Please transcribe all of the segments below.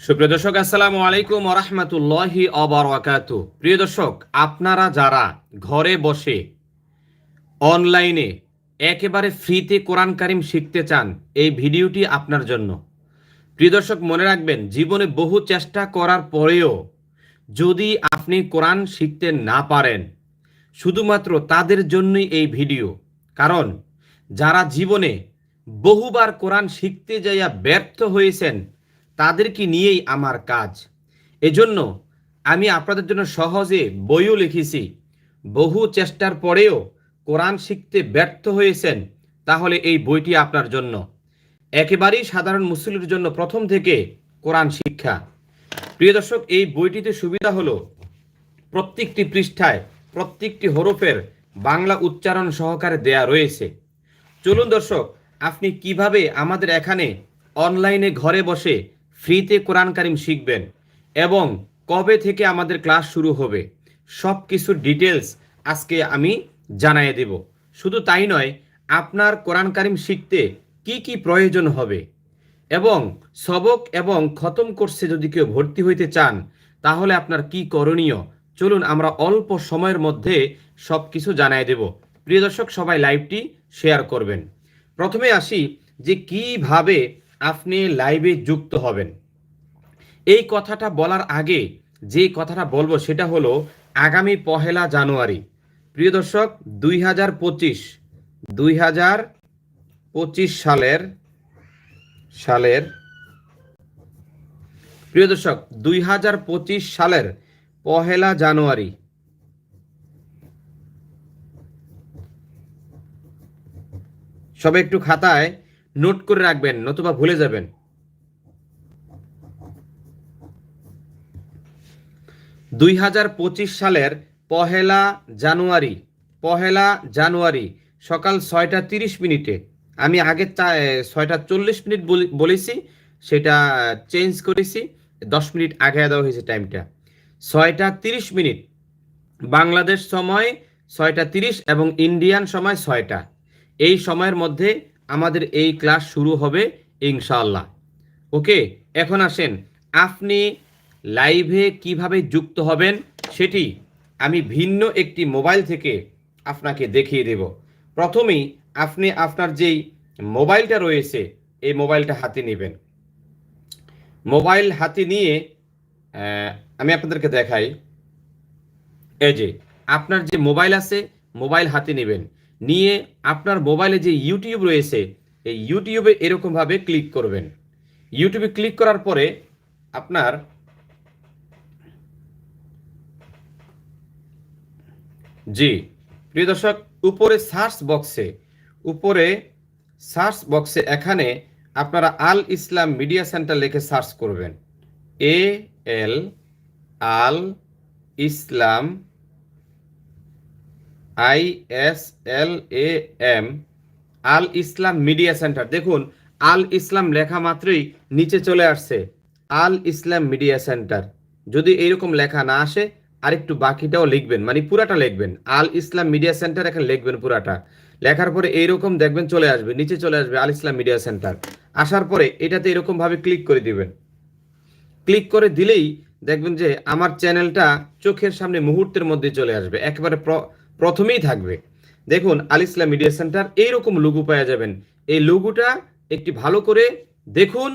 সুপ্রিয় দর্শক, আসসালামু আলাইকুম রহমতুল্লাহি অবরাকাত প্রিয় দর্শক, আপনারা যারা ঘরে বসে অনলাইনে একেবারে ফ্রিতে কোরআন কারিম শিখতে চান, এই ভিডিওটি আপনার জন্য। প্রিয় দর্শক, মনে রাখবেন, জীবনে বহু চেষ্টা করার পরেও যদি আপনি কোরআন শিখতে না পারেন, শুধুমাত্র তাদের জন্যই এই ভিডিও। কারণ, যারা জীবনে বহুবার কোরআন শিখতে যাইয়া ব্যর্থ হয়েছেন তাদেরকে নিয়েই আমার কাজ। এজন্য আমি আপনাদের জন্য সহজে বইও লিখেছি। বহু চেষ্টার পরেও কোরআন শিখতে ব্যর্থ হয়েছেন, তাহলে এই বইটি আপনার জন্য। একেবারেই সাধারণ মুসলিমের জন্য প্রথম থেকে কোরআন শিক্ষা। প্রিয় দর্শক, এই বইটিতে সুবিধা হলো, প্রত্যেকটি পৃষ্ঠায়, প্রত্যেকটি হরফের বাংলা উচ্চারণ সহকারে দেয়া রয়েছে। চলুন দর্শক, আপনি কীভাবে আমাদের এখানে অনলাইনে ঘরে বসে ফ্রিতে কোরআন কারিম শিখবেন এবং কবে থেকে আমাদের ক্লাস শুরু হবে সব কিছু ডিটেলস আজকে আমি জানাই দেব। শুধু তাই নয়, আপনার কোরআন কারিম শিখতে কি কি প্রয়োজন হবে এবং সবক এবং খতম কোর্সে যদি কেউ ভর্তি হইতে চান, তাহলে আপনার কি করণীয়? চলুন আমরা অল্প সময়ের মধ্যে সব কিছু জানাই দেব। প্রিয় দর্শক, সবাই লাইভটি শেয়ার করবেন। প্রথমে আসি যে কীভাবে আপনি লাইভে যুক্ত হবেন। এই কথাটা বলার আগে যে কথাটা বলব সেটা হলো আগামী পহেলা জানুয়ারি। প্রিয় দর্শক, দুই হাজার পঁচিশ, দুই হাজার পঁচিশ সালের সালের, প্রিয় দর্শক, দুই হাজার পঁচিশ সালের পহেলা জানুয়ারি। সবাই একটু খাতায় নোট করে রাখবেন, নতুবা ভুলে যাবেন। দুই হাজার পঁচিশ সালের পহেলা জানুয়ারি পহেলা জানুয়ারি, সকাল ছয়টা তিরিশ মিনিটে। আমি আগে ছয়টা চল্লিশ মিনিট বলি- বলেছি, সেটা চেঞ্জ করেছি, দশ মিনিট আগে দেওয়া হয়েছে টাইমটা। ছয়টা তিরিশ মিনিট, বাংলাদেশ সময় ছয়টা তিরিশ এবং ইন্ডিয়ান সময় ছয়টা। এই সময়ের মধ্যে আমাদের এই ক্লাস শুরু হবে ইনশাল্লাহ ওকে, এখন আসেন, আপনি লাইভে কীভাবে যুক্ত হবেন সেটি আমি ভিন্ন একটি মোবাইল থেকে আপনাকে দেখিয়ে দেব। প্রথমেই আপনি আপনার যেই মোবাইলটা রয়েছে, এই মোবাইলটা হাতে নেবেন। মোবাইল হাতে নিয়ে আমি আপনাদেরকে দেখাই। এই যে, আপনার যে মোবাইল আছে, মোবাইল হাতে নেবেন। নিয়ে আপনার মোবাইলে যে ইউটিউব রয়েছে, এই ইউটিউবে এরকমভাবে ক্লিক করবেন। ইউটিউবে ক্লিক করার পরে আপনার জি, প্রিয় দর্শক, উপরে সার্চ বক্সে, উপরে সার্চ বক্সে এখানে আপনারা আল ইসলাম মিডিয়া সেন্টার লিখে সার্চ করবেন। A L, Al Islam I S L A M, Al Islam media centre. দেখুন, আল ইসলাম লেখা মাত্রই নিচে চলে আসছে, আল ইসলাম মিডিয়া সেন্টার। যদি এইরকম লেখা না আসে, আরেকটু বাকিটাও লিখবেন মানে পুরাটা লিখবেন। আল ইসলাম মিডিয়া সেন্টার এখানে লিখবেন পুরাটা। লেখার পরে এইরকম দেখবেন চলে আসবে, নিচে চলে আসবে আল ইসলাম মিডিয়া সেন্টার। আসার পরে এটাতে এরকম ভাবে ক্লিক করে দিবেন। ক্লিক করে দিলেই দেখবেন যে আমার চ্যানেলটা চোখের সামনে মুহূর্তের মধ্যে চলে আসবে। একেবারে প্রথমেই থাকবে। দেখুন আল ইসলাম মিডিয়া সেন্টার এইরকম লুগু পাওয়া যাবেন। এই লুগুটা একটি ভালো করে দেখুন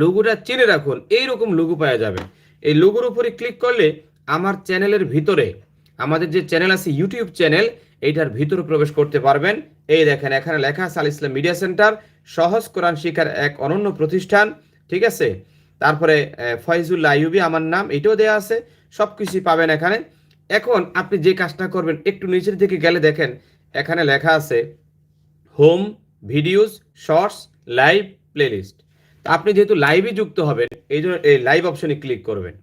লুগুটা চিনে রাখুন এইরকম লুগু পাওয়া যাবে। এই লুগুর উপরে ক্লিক করলে আমার চ্যানেলের ভিতরে আমাদের যে চ্যানেল আছে ইউটিউব চ্যানেল এইটার ভিতরে প্রবেশ করতে পারবেন। এই দেখেন এখানে লেখা আছে আল ইসলাম মিডিয়া সেন্টার সহজ কোরআন শিক্ষার এক অনন্য প্রতিষ্ঠান ঠিক আছে? তারপরে আহ, ফয়জুল্লাহ আইয়ুবি আমার নাম এটাও দেওয়া আছে সব কিছুই পাবেন এখানে। এখন আপনি যে কাজটা করবেন, একটু নিচের দিকে গেলে দেখেন, এখানে লেখা আছে home videos shorts live playlist আপনি যেহেতু লাইভে যুক্ত হবেন, এই জন্য এই লাইভ অপশনে ক্লিক করবেন।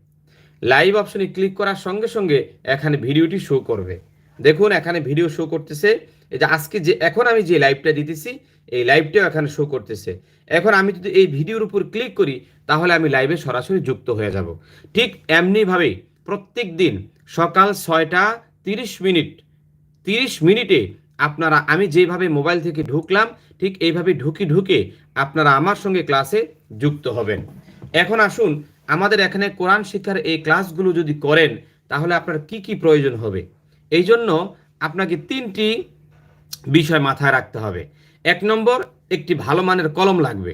লাইভ অপশনে ক্লিক করার সঙ্গে সঙ্গে এখানে ভিডিওটি শো করবে। দেখুন, এখানে ভিডিও শো করতেছে, এই যে আজকে যে, এখন আমি যে লাইভটা দিতেছি, এই লাইভটাও এখানে শো করতেছে। এখন আমি যদি এই ভিডিওর উপর ক্লিক করি, তাহলে আমি লাইভে সরাসরি যুক্ত হয়ে যাব। ঠিক এমনিভাবেই প্রত্যেক দিন সকাল ছয়টা তিরিশ মিনিট। তিরিশ মিনিটে আপনারা, আমি যেভাবে মোবাইল থেকে ঢুকলাম, ঠিক এইভাবে ঢুকি ঢুকে আপনারা আমার সঙ্গে ক্লাসে যুক্ত হবেন। এখন আসুন, আমাদের এখানে কোরআন শিক্ষার এই ক্লাসগুলো যদি করেন, তাহলে আপনার কি কি প্রয়োজন হবে? এই জন্য আপনাকে তিনটি বিষয় মাথায় রাখতে হবে। এক নম্বর, একটি ভালো মানের কলম লাগবে।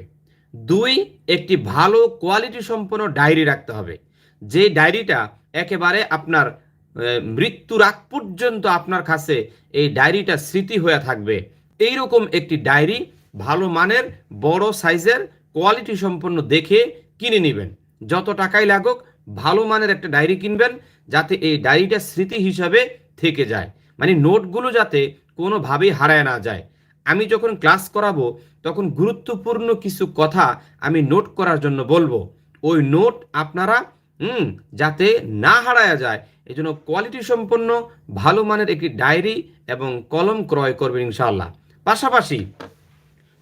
দুই, একটি ভালো কোয়ালিটি সম্পন্ন ডায়েরি রাখতে হবে। যে ডায়েরিটা একেবারে আপনার মৃত্যুর আগ পর্যন্ত আপনার কাছে এই ডায়েরিটা স্মৃতি হয়ে থাকবে। এইরকম একটি ডায়েরি ভালো মানের, বড় সাইজের, কোয়ালিটি সম্পন্ন দেখে কিনে নেবেন। যত টাকাই লাগুক, ভালো মানের একটা ডায়েরি কিনবেন যাতে এই ডায়েরিটা স্মৃতি হিসাবে থেকে যায়। মানে নোটগুলো যাতে কোনোভাবেই হারায় না যায়। আমি যখন ক্লাস করাবো, তখন গুরুত্বপূর্ণ কিছু কথা আমি নোট করার জন্য বলব। ওই নোট আপনারা যাতে না হারায়া যায় এই জন্য কোয়ালিটি সম্পন্ন, ভালো মানের একটি ডায়েরি এবং কলম ক্রয় করবেন ইনশাআল্লাহ। পাশাপাশি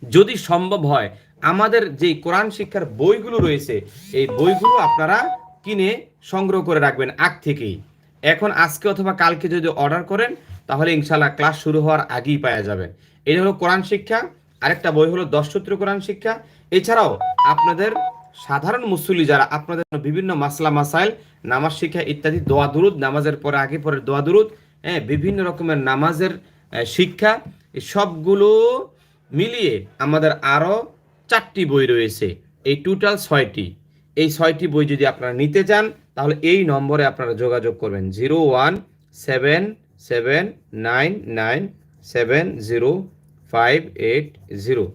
যদি সম্ভব হয়, আমাদের যে কোরআন শিক্ষার বইগুলো রয়েছে, এই বইগুলো আপনারা কিনে সংগ্রহ করে রাখবেন আগ থেকেই। এখন আজকে অথবা কালকে যদি অর্ডার করেন, তাহলে ইনশাল্লাহ ক্লাস শুরু হওয়ার আগেই পাওয়া যাবেন এটা হলো কোরআন শিক্ষা, আরেকটা বই হলো দশ সূত্র কোরআন শিক্ষা। এছাড়াও আপনাদের সাধারণ মুসল্লি যারা আপনাদের বিভিন্ন মাসলা, মাসাইল, নামাজ শিক্ষা ইত্যাদি, দোয়া দুরুদ, নামাজের পরে, আগে পরে দোয়া দুরুদ হ্যাঁ বিভিন্ন রকমের নামাজের শিক্ষা সবগুলো মিলিয়ে আমাদের আরও চারটি বই রয়েছে। এই টোটাল ছয়টি। এই ছয়টি বই যদি আপনারা নিতে চান, তাহলে এই নম্বরে আপনারা যোগাযোগ করবেন। Zero one seven seven nine nine seven zero five eight zero.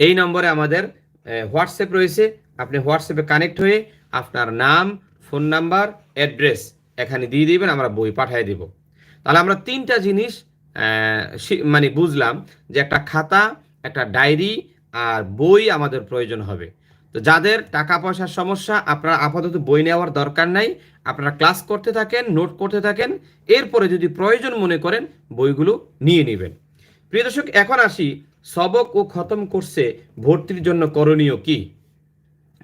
এই নম্বরে আমাদের হোয়াটসঅ্যাপ রয়েছে। আপনি হোয়াটসঅ্যাপে কানেক্ট হয়ে আপনার নাম ফোন নাম্বার অ্যাড্রেস এখানে দিয়ে দিবেন, আমরা বই পাঠিয়ে দেব। তাহলে আমরা তিনটা জিনিস মানে বুঝলাম যে একটা খাতা, একটা ডায়েরি আর বই আমাদের প্রয়োজন হবে। তো যাদের টাকা পয়সার সমস্যা, আপনারা আপাতত বই নেওয়ার দরকার নাই। আপনারা ক্লাস করতে থাকেন নোট করতে থাকেন, এরপরে যদি প্রয়োজন মনে করেন, বইগুলো নিয়ে নেবেন। প্রিয় দর্শক, এখন আসি সবক ও খতম কোর্সে ভর্তির জন্য করণীয় কি?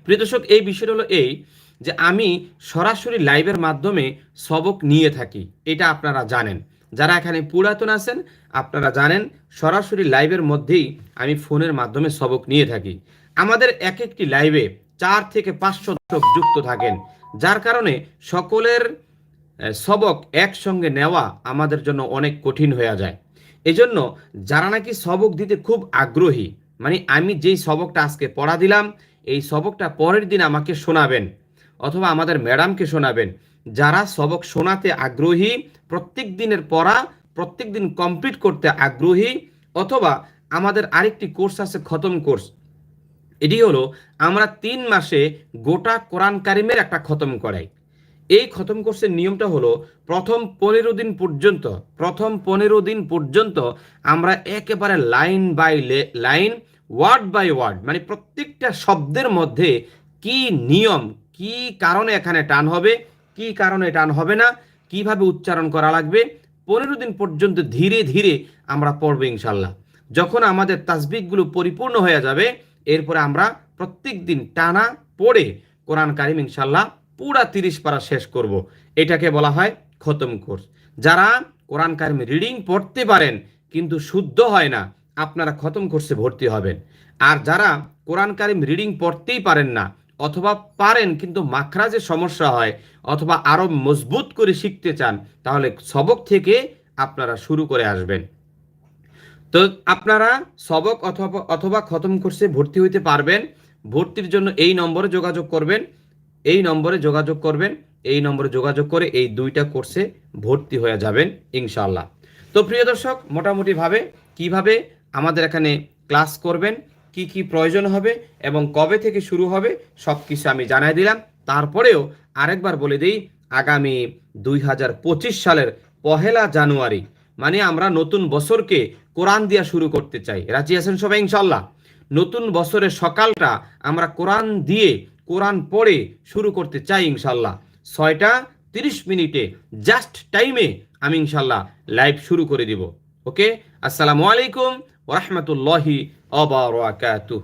প্রিয় দর্শক, এই বিষয়টা হলো এই যে আমি সরাসরি লাইভের মাধ্যমে সবক নিয়ে থাকি। এটা আপনারা জানেন। যারা এখানে পুরাতন আছেন, আপনারা জানেন সরাসরি লাইভের মধ্যেই আমি ফোনের মাধ্যমে সবক নিয়ে থাকি। আমাদের এক একটি লাইভে চার থেকে পাঁচশো দর্শক যুক্ত থাকেন, যার কারণে সকলের সবক একসঙ্গে নেওয়া আমাদের জন্য অনেক কঠিন হয়ে যায়। এজন্য যারা নাকি সবক দিতে খুব আগ্রহী মানে আমি যেই সবকটা আজকে পড়া দিলাম, এই সবকটা পরের দিন আমাকে শোনাবেন, অথবা আমাদের ম্যাডামকে শোনাবেন। যারা সবক শোনাতে আগ্রহী, প্রত্যেক দিনের পড়া, প্রত্যেক দিন কমপ্লিট করতে আগ্রহী, অথবা আমাদের আরেকটি কোর্স আছে খতম কোর্স, এটি হলো আমরা তিন মাসে গোটা কোরআন কারিমের একটা খতম করাই। এই খতম কোর্সের নিয়মটা হলো, প্রথম পনেরো দিন পর্যন্ত, প্রথম পনেরো দিন পর্যন্ত আমরা একেবারে line by line word by word মানে প্রত্যেকটা শব্দের মধ্যে কি নিয়ম, কি কারণে এখানে টান হবে, কি কারণে টান হবে না, কীভাবে উচ্চারণ করা লাগবে, পনেরো দিন পর্যন্ত ধীরে ধীরে আমরা পড়ব ইনশাল্লাহ যখন আমাদের তাসবিকগুলো পরিপূর্ণ হয়ে যাবে, এরপরে আমরা প্রত্যেক দিন টানা পড়ে কোরআন কারিম ইনশাল্লাহ পুরা তিরিশ পারা শেষ করব। এটাকে বলা হয় খতম কোর্স। যারা কোরআন কারিম রিডিং পড়তে পারেন, কিন্তু শুদ্ধ হয় না, আপনারা খতম কোর্সে ভর্তি হবেন। আর যারা কোরআন কারিম রিডিং পড়তেই পারেন না, অথবা পারেন কিন্তু মাখরাজের সমস্যা হয়, অথবা আরও মজবুত করে শিখতে চান, তাহলে সবক থেকে আপনারা শুরু করে আসবেন। তো আপনারা সবক অথবা অথবা খতম কোর্সে ভর্তি হইতে পারবেন। ভর্তির জন্য এই নম্বরে যোগাযোগ করবেন। এই নম্বরে যোগাযোগ করবেন, এই নম্বরে যোগাযোগ করে এই দুইটা কোর্সে ভর্তি হয়ে যাবেন ইনশাল্লাহ তো প্রিয় দর্শক, মোটামুটিভাবে কীভাবে আমাদের এখানে ক্লাস করবেন, কি কি প্রয়োজন হবে এবং কবে থেকে শুরু হবে সব কিছু আমি জানাই দিলাম। তারপরেও আরেকবার বলে দিই, আগামী দুই হাজার পঁচিশ সালের পহেলা জানুয়ারি মানে আমরা নতুন বছরকে কোরআন দিয়া শুরু করতে চাই। রাজি আছেন সবাই ইনশাল্লাহ নতুন বছরের সকালটা আমরা কোরআন দিয়ে কোরআন পড়ে শুরু করতে চাই ইনশাল্লাহ ছয়টা তিরিশ মিনিটে জাস্ট টাইমে আমি ইনশাল্লাহ লাইভ শুরু করে দিব। ওকে আসসালামু আলাইকুম ওরহমতুল্লাহি অবরাকাতুহ